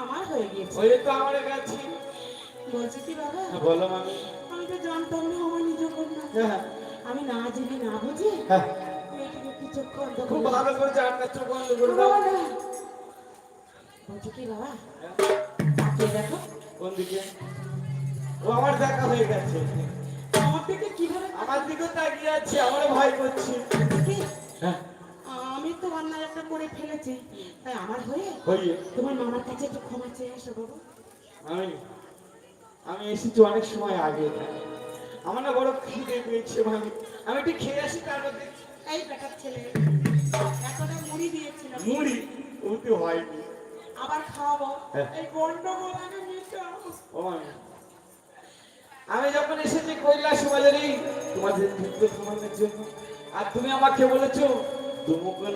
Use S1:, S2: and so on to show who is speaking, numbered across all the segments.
S1: আমার
S2: হয়ে
S3: গিয়েছে।
S2: ওই তো আমার কাছে।
S3: বলছি কি বাবা?
S2: বলো মামি।
S3: আমি তো জানতাম না আমার নিজ কন্যা।
S2: হ্যাঁ,
S3: আমি না জেনে না বুঝে?
S2: হ্যাঁ,
S3: মেয়েটিকে একটু চোখ বন্ধ
S2: খুব ভালো করেছে আটটা চোখ বন্ধ করে দাও।
S3: বলছি কি বাবা? তাকিয়ে দেখো।
S2: কোন দিকে? ও আমার দেখা হয়ে গেছে।
S3: আমার থেকে কীভাবে
S2: আমার দিকে তাকিয়ে আছে আমার ভয় করছে। হ্যাঁ,
S3: আমি তো অন্যায় একটা করে ফেলেছি। তাই আমার হয়ে তোমার মামার কাছে একটু ক্ষমা চেয়ে আসো বাবা।
S2: আমি আমি এসেছি অনেক সময় আগে আমার না বড় খিদে পেয়েছে আমি আমি একটু খেয়ে আসি তারপর দেখছি
S3: এই বেটার ছেলে এতটা মুড়ি
S2: মুড়ি? হয়নি।
S3: আবার খাওয়াবো?
S2: হ্যাঁ।
S3: এই গন্ডগোল মিটাও
S2: আমি যখন এসেছি কৈলাস বাজারে তোমাদের জন্য আর তুমি আমাকে বলেছ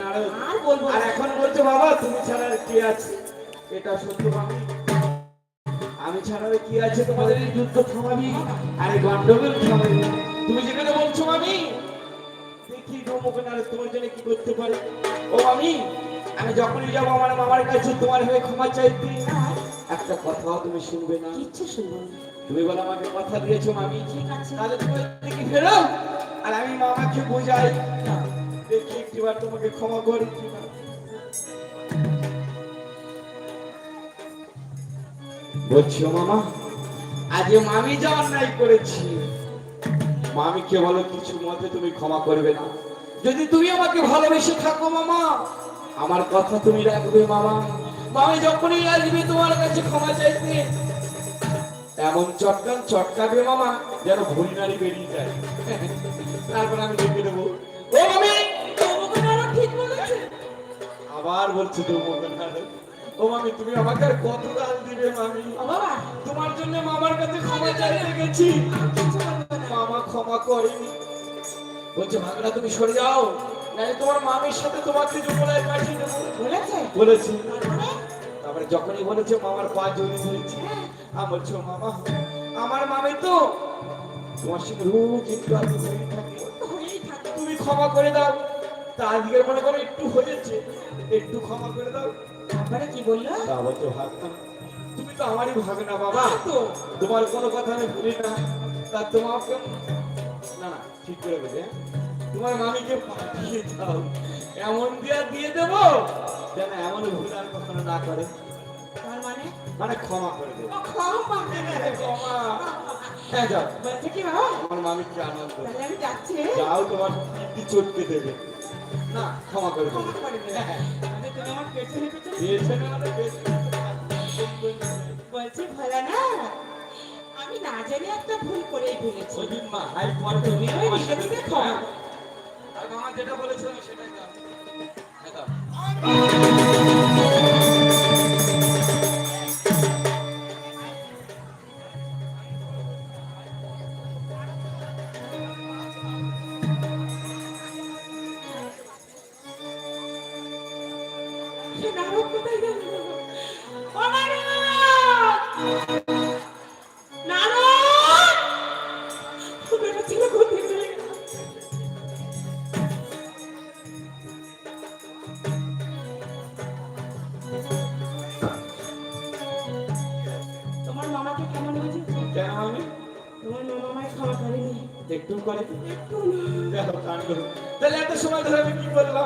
S2: নাড়ো।
S3: আর বলব
S2: আর এখন বলছো বাবা তুমি ছাড়া আর কে আছে? এটা সত্য মামি আমি ছাড়া আর কি আছে তোমাদের এই যুদ্ধ থামাবি? আর এই গন্ডগোল থামাবি। তুমি যেখানে বলছো মামি দেখি তুমুক নাড়ো তোমার জন্য কি করতে পারি। ও আমি আমি যখনই যাব আমার মামার কাছে তোমার হয়ে ক্ষমা চাইতে একটা কথাও তুমি শুনবে না।
S3: কিচ্ছু শুনব
S2: তুমি বলো আমাকে কথা দিয়েছ মামি?
S3: ঠিক আছে।
S2: তাহলে তুমি দেখি ফেরো। আর আমি মামাকে বোঝাই। দেখি একটিবার তোমাকে ক্ষমা করি কিনা। বলছি মামা? আজ মামি যা অন্যায় করেছি। মামিকে বলো কিছু মতে তুমি ক্ষমা করবে না। যদি তুমি আমাকে ভালোবেসে থাকো মামা। আমার কথা তুমি রাখবে মামা। মামি যখনই আসবে তোমার কাছে ক্ষমা চাইতে। এমন চটকান চটকাবে মামা যেন ভুল নারী বেরিয়ে যায়। তারপর আমি দেখে দেবো ও মামি!
S3: ঠিক
S2: আবার বলছি তো ও মামি তুমি আমাকে আর কত গাল দিবে মামি? তোমার জন্য মামার কাছে ক্ষমা চাইতে গেছি।
S3: আর
S2: মামা ক্ষমা করেনি বলছে ভাগনা তুমি সরে যাও। নাহলে তোমার মামির সাথে পাঠিয়ে দেবো
S3: বলেছে?
S2: বলেছি।
S3: তারপরে?
S2: যখনই বলেছে মামার পা জড়িয়ে ধরেছি। আমি বলছো মামা আমার মামি তো তোমার সঙ্গে রোজ একটু আগে হয়ে তুমি ক্ষমা করে দাও। তা আজকের মনে করো একটু হয়েছে। একটু ক্ষমা করে দাও।
S3: তারপরে কি বলল
S2: তা তুমি তো আমারই ভাগ না বাবা
S3: তো।
S2: তোমার কোনো কথা আমি ভুলি না। তা তোমাকে না না ঠিক করে বলি হ্যাঁ? তোমার মামিকে পাঠিয়ে দাও। এমন দিয়া দিয়ে দেব? যেন এমন ভুল আর কখনো না করে।
S3: তার মানে?
S2: মানে ক্ষমা করে দেবো।
S3: ক্ষমা
S2: ক্ষমা। হ্যাঁ যাও।
S3: বলছে কি বাবা?
S2: আমার মামি কি আনন্দ
S3: তাহলে আমি যাচ্ছি।
S2: যাও তোমার কি চটকে দেবে। না ক্ষমা করে দেবে।
S3: বলছি ভালো না আমি না জানি একটা ভুল তুমি ওই নিজে
S2: যেটা বলেছিল সেটাই একটু করে
S3: একটু
S2: তাহলে এত সময় ধরে আমি কি করলাম?